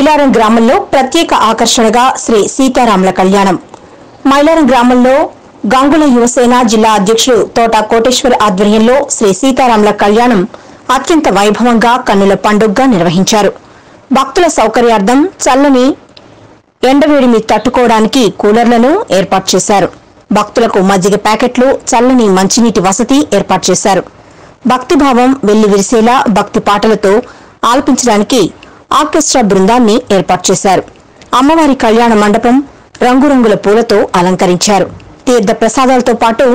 మైలారం గ్రామంలో ప్రత్యేక ఆకర్షణగా శ్రీ సీతారాముల కళ్యాణం. మైలారం గ్రామంలో గంగుల యువసేన జిల్లా అధ్యక్షుడు తోట కోటేశ్వర్ ఆధ్వర్యంలో శ్రీ సీతారాముల కళ్యాణం అత్యంత వైభవంగా కన్నుల పండుగగా నిర్వహించారు. భక్తుల సౌకర్యార్థం చల్లని ఎండవేడిని తట్టుకోవడానికి కూలర్లను ఏర్పాటు చేశారు. భక్తులకు మజ్జిగ ప్యాకెట్లు చల్లని మంచినీటి వసతి ఏర్పాటు చేశారు. భక్తిభావం వెళ్ళి విరిసేలా భక్తి పాటలతో ఆలపించడానికి ఆర్కెస్ట్రా బృందాన్ని ఏర్పాటు చేశారు. అమ్మవారి కళ్యాణ మండపం రంగురంగుల పూలతో అలంకరించారు. తీర్థ ప్రసాదాలతో పాటు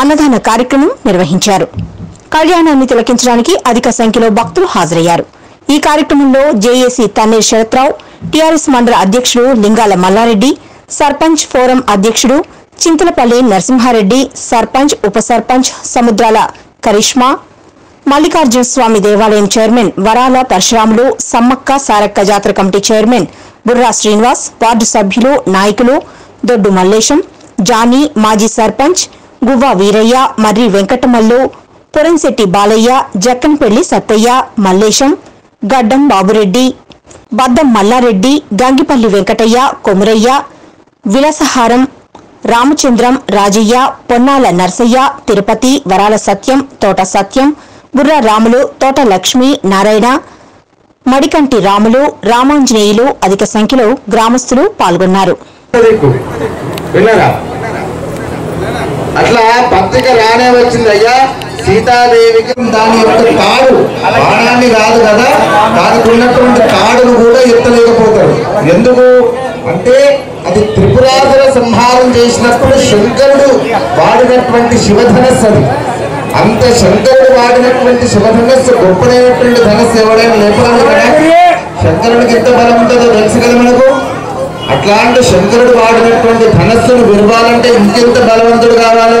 అన్నదాన కార్యక్రమం నిర్వహించారు. కళ్యాణాన్ని తిలకించడానికి అధిక సంఖ్యలో భక్తులు హాజరయ్యారు. ఈ కార్యక్రమంలో జేఏసీ తన్నీర్ శరత్రావు టీఆర్ఎస్ మండల అధ్యక్షుడు లింగాల మల్లారెడ్డి సర్పంచ్ ఫోరం అధ్యక్షుడు చింతలపల్లి నరసింహారెడ్డి సర్పంచ్ ఉప సర్పంచ్ సముద్రాల కరిష్మా మల్లికార్జున స్వామి దేవాలయం చైర్మన్ వరాల పరశురాములు సమ్మక్క సారక్క జాతర committee chairman Burra Srinivas ward సభ్యులు నాయకులు దొడ్డు మల్లేశం జానీ మాజీ సర్పంచ్ గువ్వ వీరయ్య మర్రి వెంకటమల్లు పురంశెట్టి బాలయ్య జక్కన్పల్లి సత్తయ్య మల్లేశం గడ్డం బాబురెడ్డి బద్దం మల్లారెడ్డి గంగిపల్లి వెంకటయ్య కొమురయ్య విలసహారం రామచంద్రం రాజయ్య పొన్నాల నర్సయ్య తిరుపతి వరాల సత్యం తోట సత్యం బుర్ర రాములు తోట లక్ష్మి నారాయణ మడికంటి రాములు రామాంజనేయులు అధిక సంఖ్యలో గ్రామస్తులు పాల్గొన్నారు. అట్లా పత్రిక రానే వచ్చింది అయ్యా సీతాదేవికి దాని యొక్క తాడు బాణాన్ని కాదు కదా దానికి ఉన్నటువంటి తాడును కూడా ఎత్తలేకపోతాడు ఎందుకు? అంటే అది త్రిపురాసుర సంహారం చేసినప్పుడు శంకరుడు వాడినటువంటి శివధనస్సు అది అంత శంకరుడు వాడినటువంటి శివధనస్సు గొప్పదైనటువంటి ధనస్సు ఎవడైనా లేపరాదు కదా? శంకరుడికి ఎంత బలం ఉంటుందో తెలుసు కదా మనకు? అట్లాంటి శంకరుడు వాడినటువంటి ధనస్సును విరవాలంటే ఇంకెంత బలవంతుడు కావాలి?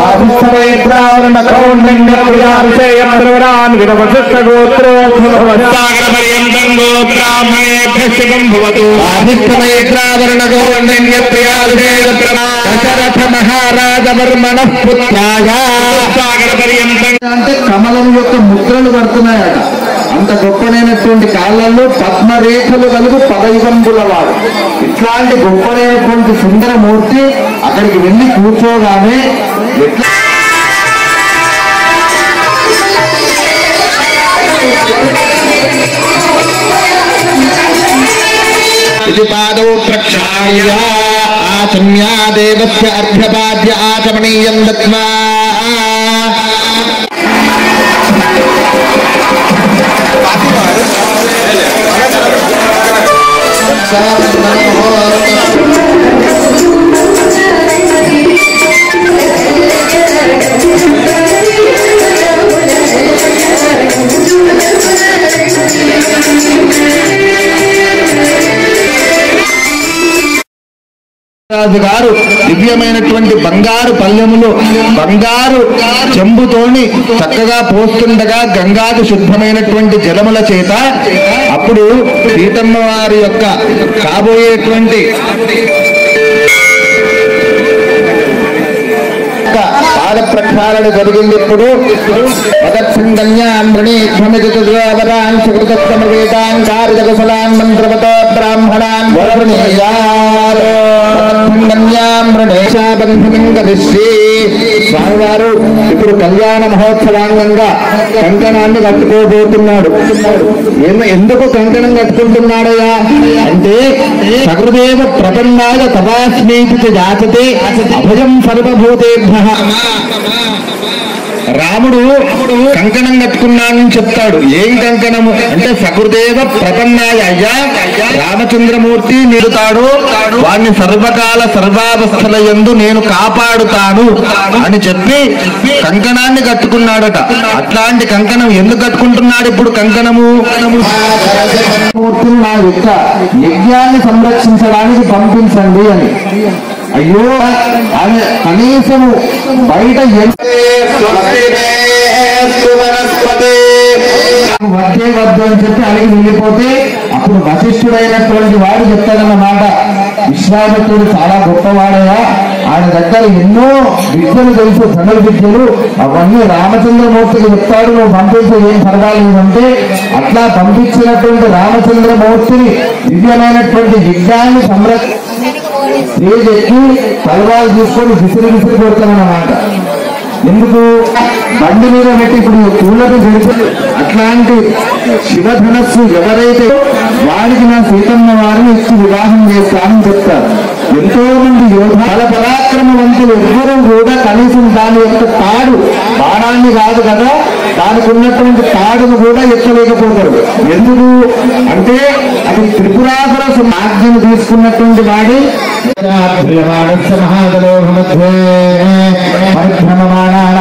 భవతు సాగర పర్యంతం గో బ్రాహ్మణేభ్య శుభం భవతు దశరథ మహారాజవర్మణ పుత్రాయ అంటే కమలం యొక్క ముద్రలు పడుతున్నాయట. అంత గొప్పనైనటువంటి కాళ్ళల్లో పద్మరేఖలు కలుగు పదయుగంబుల వాడు ఇట్లాంటి గొప్పనైనటువంటి సుందరమూర్తి అక్కడికి వెళ్ళి కూర్చోగానే ఎట్లా ఇది పాదౌ ప్రక్షాళ్య ఆచమ్యా దేవస్య అర్ఘ్యపాద్య ఆచమనీయం దత్వా Sabe, não, não, não, రాజు గారు దివ్యమైనటువంటి బంగారు పల్లెములు బంగారు చెంబుతోని చక్కగా పోస్తుండగా గంగాది శుద్ధమైనటువంటి జలముల చేత అప్పుడు సీతమ్మ వారి యొక్క కాబోయేటువంటి ప్రక్షాళన జరిగింది ఇప్పుడు. మదత్సంగన్యామృణీక్షమితవరాన్ సుకృతమ వేదాన్ కార్యకుశలాన్ మంత్రవత బ్రాహ్మణాన్. స్వామివారు ఇప్పుడు కళ్యాణ మహోత్సవాంగంగా కంకణాన్ని కట్టుకోబోతున్నాడు. ఎందుకు కంకణం కట్టుకుంటున్నాడయ్యా? అంటే సకృదేవ ప్రపన్నాయ తపాస్మీతి జాతతే అభయం సర్వభూతేభ్య. రాముడు కంకణం కట్టుకున్నానని చెప్తాడు. ఏం కంకణము? అంటే సకృదేవ ప్రపన్నాయ. అయ్యా రామచంద్రమూర్తి నిలుతాడు. వాడిని సర్వకాల సర్వావస్థల యందు నేను కాపాడుతాను అని చెప్పి కంకణాన్ని కట్టుకున్నాడట. అట్లాంటి కంకణం ఎందుకు కట్టుకుంటున్నాడు ఇప్పుడు కంకణము? మూర్తిని నా యొక్క యజ్ఞాన్ని సంరక్షించడానికి పంపించండి అని. అయ్యో ఆమె కనీసము బయట వద్దే వద్దు అని చెప్పి అడిగి వెళ్ళిపోతే అప్పుడు వశిష్ఠుడైనటువంటి వాడు చెప్తాడన్నమాట. విశ్వామిత్రుడు చాలా గొప్పవాడయా ఆయన దగ్గర ఎన్నో విద్యలు తెలుసు ధనుల విద్యలు. అవన్నీ రామచంద్రమూర్తికి చెప్తాడు నువ్వు పంపిస్తే ఏం పర్వాలేదు అట్లా పంపించినటువంటి రామచంద్రమూర్తిని దివ్యమైనటువంటి విజ్ఞాన్ని సంరక్ష స్టేజ్ ఎక్కి తలవాలు తీసుకొని విసిరి విసిరి కొడతానన్నమాట ఎందుకు? బండి మీద పెట్టి ఇప్పుడు పూలకు జరిపి అట్లాంటి శివధనస్సు ఎవరైతే వారికి నా సీతమ్మ వారిని ఇచ్చి వివాహం చేస్తానని చెప్తారు. ఎంతో మంది యోధాల పరాక్రమవంతులు ఎవ్వరూ కూడా కనీసం దాని యొక్క తాడు బాణాన్ని కాదు కదా దానికి ఉన్నటువంటి తాడును కూడా ఎత్తలేకపోతారు. ఎందుకు? అంటే అది త్రిపురాసుర ఆజ్ఞను తీసుకున్నటువంటి వాడి. ప్రియమాణస్య పరిభ్రమమాణాల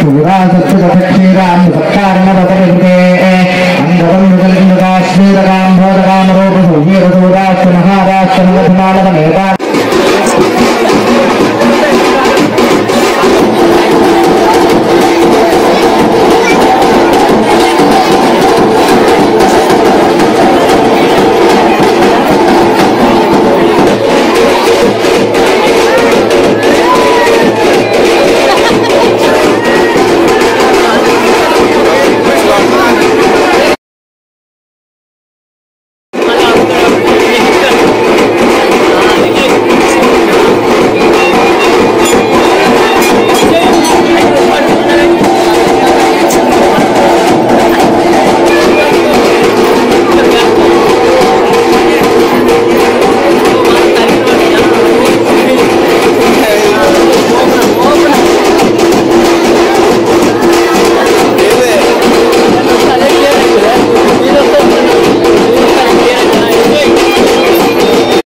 chủ ra cho cho thạch ra một